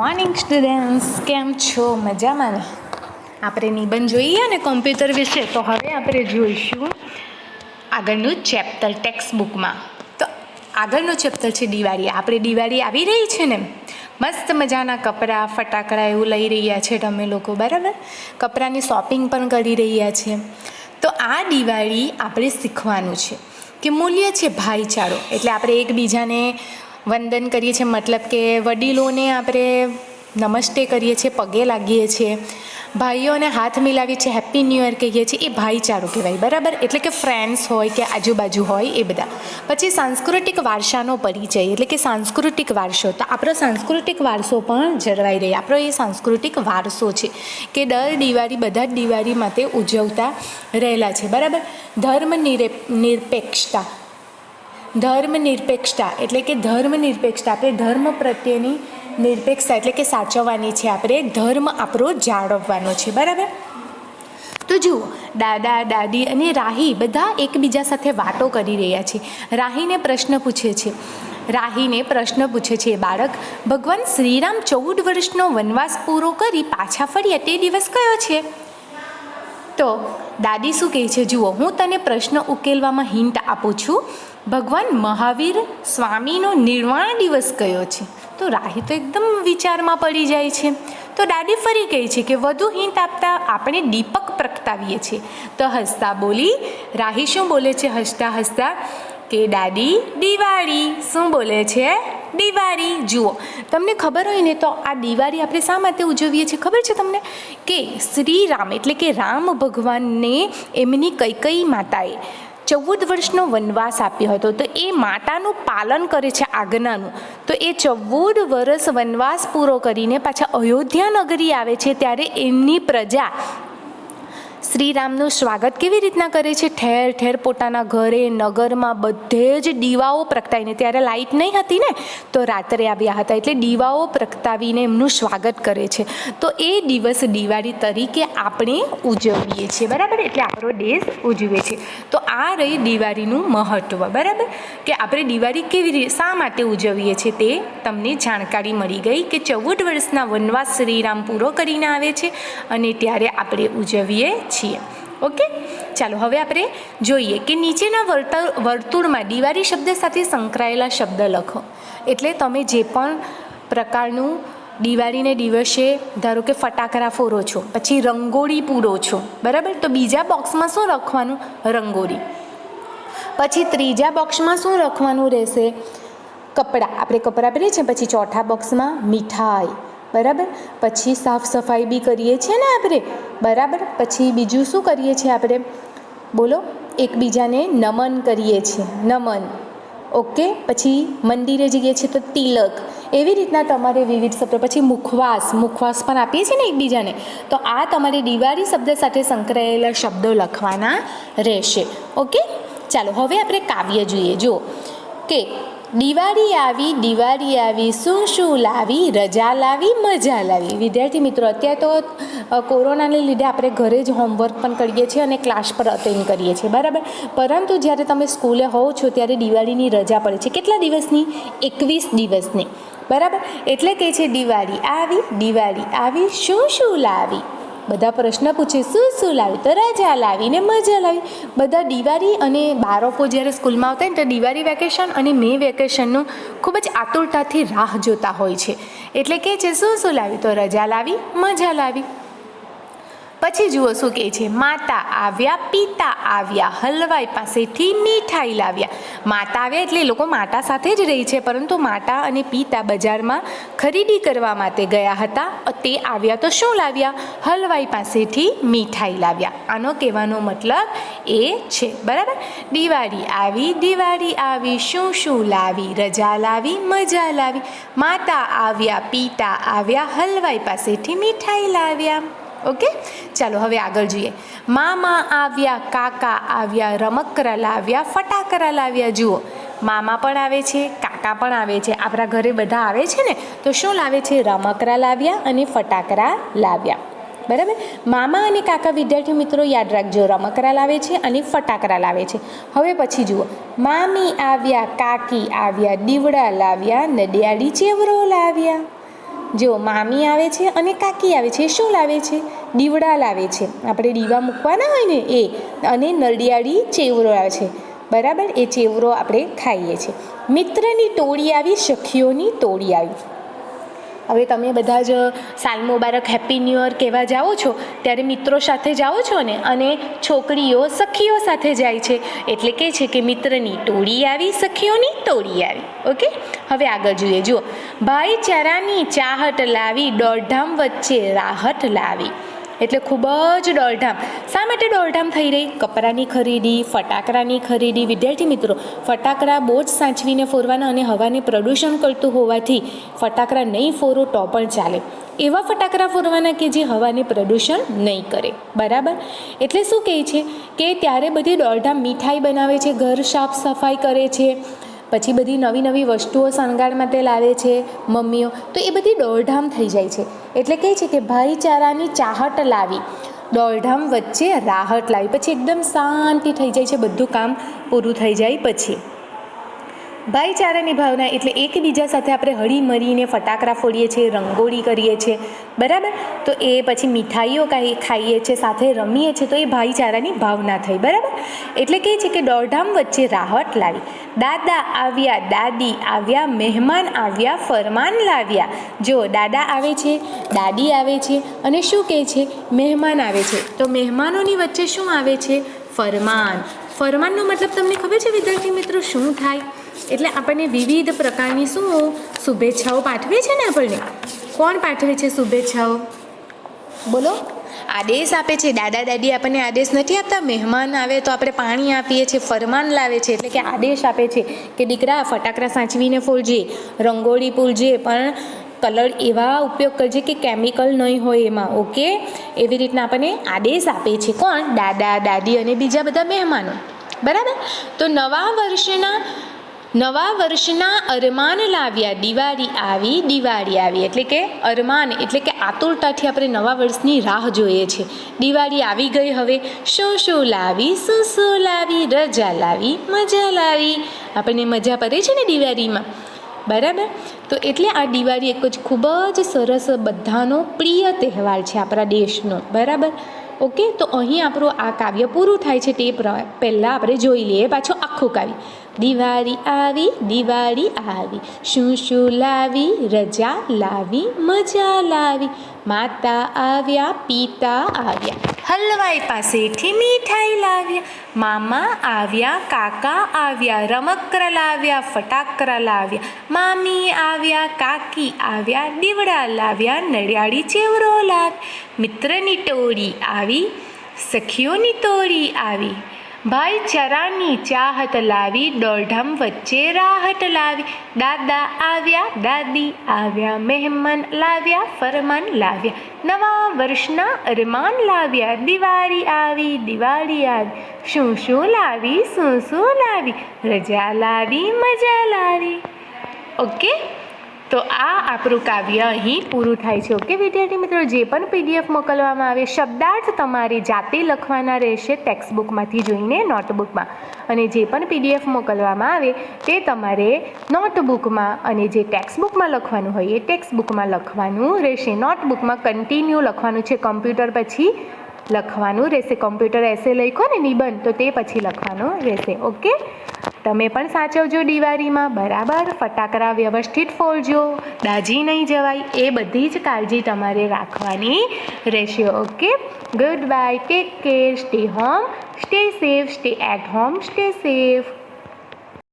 Morning students કેમ છો? મજામાં ને? આપણે નિબંધ જોઈએ ને કોમ્પ્યુટર વિશે? તો હવે આપણે જોઈશું આગળનું ચેપ્ટર ટેક્સ્ટ બુકમાં તો આગળનું ચેપ્ટર છે દિવાળી. આપણે દિવાળી આવી રહી છે ને? મસ્ત મજાના કપડાં, ફટાકડા એવું લઈ રહ્યા છે તમે લોકો, બરાબર? કપડાંની શોપિંગ પણ કરી રહ્યા છે. તો આ દિવાળી આપણે શીખવાનું છે કે મૂલ્ય છે ભાઈચારો. એટલે આપણે એકબીજાને વંદન કરીએ છીએ, મતલબ કે વડીલોને આપણે નમસ્તે કરીએ છીએ, પગે લાગીએ છીએ. ભાઈઓને હાથ મિલાવીએ છીએ, હેપી ન્યૂ યર કહીએ છીએ, એ ભાઈચારો કહેવાય, બરાબર? એટલે કે ફ્રેન્ડ્સ હોય કે આજુબાજુ હોય, એ બધા. પછી સાંસ્કૃતિક વારસાનો પરિચય, એટલે કે સાંસ્કૃતિક વારસો. તો આપણો સાંસ્કૃતિક વારસો પણ જળવાઈ રહે. આપણો એ સાંસ્કૃતિક વારસો છે કે દર દિવાળી બધા જ દિવાળી માટે ઉજવતા રહેલા છે, બરાબર? ધર્મ નિરે નિરપેક્ષતા. ધર્મ નિરપેક્ષતા એટલે કે ધર્મનિરપેક્ષતા. આપણે ધર્મ પ્રત્યેની નિરપેક્ષતા, એટલે કે સાચવવાની છે આપણે, ધર્મ આપણો જાળવવાનો છે, બરાબર? તો જુઓ, દાદા, દાદી અને રાહી બધા એકબીજા સાથે વાતો કરી રહ્યા છે. રાહીને પ્રશ્ન પૂછે છે. રાહીને પ્રશ્ન પૂછે છે, બાળક, ભગવાન શ્રીરામ ચૌદ વર્ષનો વનવાસ પૂરો કરી પાછા ફર્યા તે દિવસ કયો છે? તો દાદી શું કહે છે? જુઓ, હું તને પ્રશ્ન ઉકેલવામાં હિન્ટ આપું છું. ભગવાન મહાવીર સ્વામીનો નિર્વાણ દિવસ કયો છે? તો રાહી તો એકદમ વિચારમાં પડી જાય છે. તો દાદી ફરી કહે છે કે, વધુ હિંત આપતા આપણે દીપક પ્રગટાવીએ છીએ. તો હસતા બોલી, રાહી શું બોલે છે? હસતા હસતા કે, દાદી, દિવાળી. શું બોલે છે? દિવાળી. જુઓ, તમને ખબર હોય ને તો આ દિવાળી આપણે શા માટે ઉજવીએ છીએ? ખબર છે તમને? કે શ્રી રામ એટલે કે રામ ભગવાનને એમની કઈ કઈ માતાએ ચૌદ વર્ષનો વનવાસ આપ્યો હતો. તો એ માતાનું પાલન કરે છે આજ્ઞાનું. તો એ ચૌદ વર્ષ વનવાસ પૂરો કરીને પાછા અયોધ્યા નગરી આવે છે. ત્યારે એમની પ્રજા શ્રીરામનું સ્વાગત કેવી રીતના કરે છે? ઠેર ઠેર પોતાના ઘરે, નગરમાં બધે જ દીવાઓ પ્રગટાવીને, ત્યારે લાઇટ નહીં હતી ને, તો રાત્રે આવ્યા હતા એટલે દીવાઓ પ્રગટાવીને એમનું સ્વાગત કરે છે. તો એ દિવસ દિવાળી તરીકે આપણે ઉજવીએ છીએ, બરાબર? એટલે આપણો દેશ ઉજવે છે. તો આ રહી દિવાળીનું મહત્ત્વ બરાબર? કે આપણે દિવાળી કેવી રીતે શા માટે ઉજવીએ છીએ તે તમને જાણકારી મળી ગઈ કે ચૌદ વર્ષના વનવાસ શ્રીરામ પૂરો કરીને આવે છે અને ત્યારે આપણે ઉજવીએ છીએ. ઓકે ચાલો, હવે આપણે જોઈએ કે નીચેના વર્તુળ વર્તુળમાં દિવાળી શબ્દ સાથે સંકળાયેલા શબ્દ લખો. એટલે તમે જે પણ પ્રકારનું દિવાળીને દિવસે, ધારો કે ફટાકડા ફોરો છો, પછી રંગોળી પૂરો છો, બરાબર? તો બીજા બોક્સમાં શું લખવાનું? રંગોળી. પછી ત્રીજા બોક્સમાં શું લખવાનું રહેશે? કપડાં. આપણે કપડાં પહેરીએ છીએ, પછી ચોથા બોક્સમાં મીઠાઈ. બરાબર? પછી સાફ સફાઈ બી કરીએ છીએ ને આપણે. બરાબર? પછી બીજું શું કરીએ છીએ આપણે? બોલો, એકબીજાને નમન કરીએ છીએ. નમન. ઓકે? પછી મંદિરે જઈએ છીએ તો તિલક. એવી રીતના તમારે વિવિધ શબ્દો. પછી મુખવાસ. મુખવાસ પણ આપીએ છીએ ને એકબીજાને. તો આ તમારે દિવાળી શબ્દ સાથે સંકળાયેલા શબ્દો લખવાના રહેશે. ઓકે? ચાલો, હવે આપણે કાવ્ય જોઈએ. જુઓ. કે દિવાળી આવી દિવાળી આવી, શું શું લાવી, રજા લાવી, મજા લાવી? વિદ્યાર્થી મિત્રો, અત્યારે તો કોરોનાને લીધે આપણે ઘરે જ હોમવર્ક પણ કરીએ છીએ અને ક્લાસ પર અટેન્ડ કરીએ છીએ. બરાબર? પરંતુ જ્યારે તમે સ્કૂલે હોવ છો, ત્યારે દિવાળીની રજા પડે છે. કેટલા દિવસની? એકવીસ દિવસની. બરાબર? એટલે કે છે દિવાળી આવી દિવાળી આવી, શું શું લાવી? બધા પ્રશ્ન પૂછે, શું શું લાવ્યું? તો રજા લાવીને મજા લાવી. બધા દિવાળી અને બાળકો જ્યારે સ્કૂલમાં આવતા હોય ને, તો દિવાળી વેકેશન અને મે વેકેશનનું ખૂબ જ આતુરતાથી રાહ જોતા હોય છે. એટલે કે છે, શું શું લાવ્યું? તો રજા લાવી, મજા લાવી. પછી જુઓ શું કહે છે. માતા આવ્યા, પિતા આવ્યા, હલવાઈ પાસેથી મીઠાઈ લાવ્યા. માતા આવ્યા એટલે લોકો માતા સાથે જ રહી છે, પરંતુ માતા અને પિતા બજારમાં ખરીદી કરવા માટે ગયા હતા. તે આવ્યા તો શું લાવ્યા? હલવાઈ પાસેથી મીઠાઈ લાવ્યા. આનો કહેવાનો મતલબ એ છે. બરાબર? દિવાળી આવી દિવાળી આવી, શું શું લાવી? રજા લાવી, મજા લાવી. માતા આવ્યા, પિતા આવ્યા, હલવાઈ પાસેથી મીઠાઈ લાવ્યા. ઓકે? ચાલો, હવે આગળ જોઈએ. મામા આવ્યા, કાકા આવ્યા, રમકરા લાવ્યા, ફટાકરા લાવ્યા. જુઓ, મામા પણ આવે છે, કાકા પણ આવે છે. આપણા ઘરે બધા આવે છે ને? તો શું લાવે છે? રમકરા લાવ્યા અને ફટાકરા લાવ્યા. બરાબર? મામા અને કાકા વિદ્યાર્થી મિત્રો યાદ રાખજો, રમકરા લાવે છે અને ફટાકરા લાવે છે. હવે પછી જુઓ. મામી આવ્યા, કાકી આવ્યા, દીવડા લાવ્યા નડિયાળી ચેવરો લાવ્યા. જો મામી આવે છે અને કાકી આવે છે, શું લાવે છે? દીવડા લાવે છે. આપણે દીવા મૂકવાના હોય ને એ, અને નડિયાળી ચેવરો આવે છે. બરાબર? એ ચેવરો આપણે ખાઈએ છીએ. મિત્રની ટોળી આવી, સખીઓની ટોળી આવી. હવે તમે બધા જ, સાલ મુબારક હેપી ન્યૂ યર કહેવા જાઓ છો, ત્યારે મિત્રો સાથે જાઓ છો ને, અને છોકરીઓ, સખીઓ સાથે જાય છે. એટલે કે છે કે મિત્રની ટોળી આવી, સખીઓની ટોળી આવી. ઓકે? હવે આગળ જોઈએ. જુઓ. ભાઈચારાની ચાહટ લાવી, દોડધામ વચ્ચે રાહત લાવી. એટલે ખૂબ જ દોડધામ. શા માટે દોડધામ થઈ રહી? કપડાની ખરીદી, ફટાકડાની ખરીદી. વિદ્યાર્થી મિત્રો, ફટાકડા બહુ જ સાચવીને ફોરવાના અને હવાને પ્રદૂષણ કરતું હોવાથી ફટાકડા નહીં ફોરો તો પણ ચાલે. એવા ફટાકડા ફોરવાના કે જે હવાને પ્રદૂષણ નહીં કરે. બરાબર? એટલે શું કહે છે? કે ત્યારે બધી દોડધામ મીઠાઈ બનાવે છે, ઘર સાફ સફાઈ કરે છે પછી બધી નવી નવી વસ્તુઓ શણગાર માટે લાવે છે, મમ્મીઓ. તો એ બધી દોડધામ થઈ જાય છે. એટલે કહે છે કે ભાઈચારાની ચાહટ લાવી. દોડધામ વચ્ચે રાહત લાવી. પછી એકદમ શાંતિ થઈ જાય છે. બધું કામ પૂરું થઈ જાય પછી. ભાઈચારાની ભાવના એટલે એકબીજા સાથે આપણે હળી મળીને ફટાકડા ફોડીએ છીએ, રંગોળી કરીએ છીએ. બરાબર? તો એ પછી મીઠાઈઓ કાંઈ ખાઈએ છીએ, સાથે રમીએ છીએ, તો એ ભાઈચારાની ભાવના થઈ. બરાબર? એટલે કહે છે કે દોડધામ વચ્ચે રાહત લાવી. દાદા આવ્યા, દાદી આવ્યા, મહેમાન આવ્યા, ફરમાન લાવ્યા. જો દાદા આવે છે, દાદી આવે છે અને શું કહે છે? મહેમાન આવે છે. તો મહેમાનોની વચ્ચે શું આવે છે? ફરમાન. ફરમાનનો મતલબ તમને ખબર છે વિદ્યાર્થી મિત્રો શું થાય? એટલે આપણને વિવિધ પ્રકારની શું શુભેચ્છાઓ પાઠવે છે ને આપણને? કોણ પાઠવે છે શુભેચ્છાઓ? બોલો. આદેશ આપે છે. દાદા, દાદી આપણને આદેશ નથી આપતા? મહેમાન આવે તો આપણે પાણી આપીએ છીએ, ફરમાન લાવે છે. એટલે કે આદેશ આપે છે કે દીકરા, ફટાકડા સાચવીને ફૂલજે, રંગોળી પૂરજે પણ કલર એવા ઉપયોગ કરજે કે કેમિકલ નહીં હોય એમાં, ઓકે? એવી રીતના આપણને આદેશ આપે છે. કોણ? દાદા, દાદી અને બીજા બધા મહેમાનો. બરાબર? તો નવા વર્ષના નવા વર્ષના અરમાન લાવ્યા, દિવાળી આવી દિવાળી આવી. એટલે કે અરમાન, એટલે કે આતુરતાથી આપણે નવા વર્ષની રાહ જોઈએ છે દિવાળી આવી ગઈ હવે. શું શું લાવી, શું શું લાવી, રજા લાવી, મજા લાવી? આપણને મજા પડે છે ને દિવાળીમાં? બરાબર? તો એટલે આ દિવાળી એક જ ખૂબ જ સરસ બધાનો પ્રિય તહેવાર છે આપણા દેશનો. બરાબર? ઓકે? તો અહીં આપણું આ કાવ્ય પૂરું થાય છે તે પહેલાં આપણે જોઈ લઈએ પાછું આખું કાવ્ય. દિવાળી આવી દિવાળી આવી. શું શું લાવી, રજા લાવી, મજા લાવી. માતા આવ્યા, પિતા આવ્યા. હલવાઈ પાસેથી મીઠાઈ લાવ્યા. મામા આવ્યા, કાકા આવ્યા, રમકરા લાવ્યા, ફટાકરા લાવ્યા. મામી આવ્યા, કાકી આવ્યા, દીવડા લાવ્યા, નડિયાળી ચેવરો લાવ્યા મિત્રની ટોળી આવી, સખીઓની ટોળી આવી. ભાઈચારાની ચાહત લાવી, દોઢમ વચ્ચે રાહત લાવી. દાદા આવ્યા, દાદી આવ્યા, મહેમાન લાવ્યા, ફરમાન લાવ્યા. નવા વર્ષના અરમાન લાવ્યા. દિવાળી આવી દિવાળી આવી. શું શું લાવી, શું શું લાવી? રજા લાવી, મજા લાવી. ઓકે? તો આ આપણું કાવ્ય અહીં પૂરું થાય છે. ઓકે વિદ્યાર્થી મિત્રો, જે પણ પીડીએફ મોકલવામાં આવે, શબ્દાર્થ તમારે જાતે લખવાના રહેશે ટેક્સ્ટ બુકમાંથી જોઈને નોટબુકમાં અને જે પણ પીડીએફ મોકલવામાં આવે, તે તમારે નોટબુકમાં અને જે ટેક્સ્ટ બુકમાં લખવાનું હોય, એ ટેક્સ્ટ બુકમાં લખવાનું રહેશે. નોટબુકમાં કન્ટિન્યુ લખવાનું છે. કમ્પ્યુટર પછી લખવાનું રહેશે. કોમ્પ્યુટર એસે લખો ને નિબંધ, તો તે પછી લખવાનું રહેશે. ઓકે તમે પણ સાચવજો દિવાળીમાં. બરાબર? ફટાકડા વ્યવસ્થિત ફોડજો. દાજી નહીં જવાય. એ બધી જ કાળજી તમારે રાખવાની રહેશે. Okay good bye take care stay home stay safe stay at home stay safe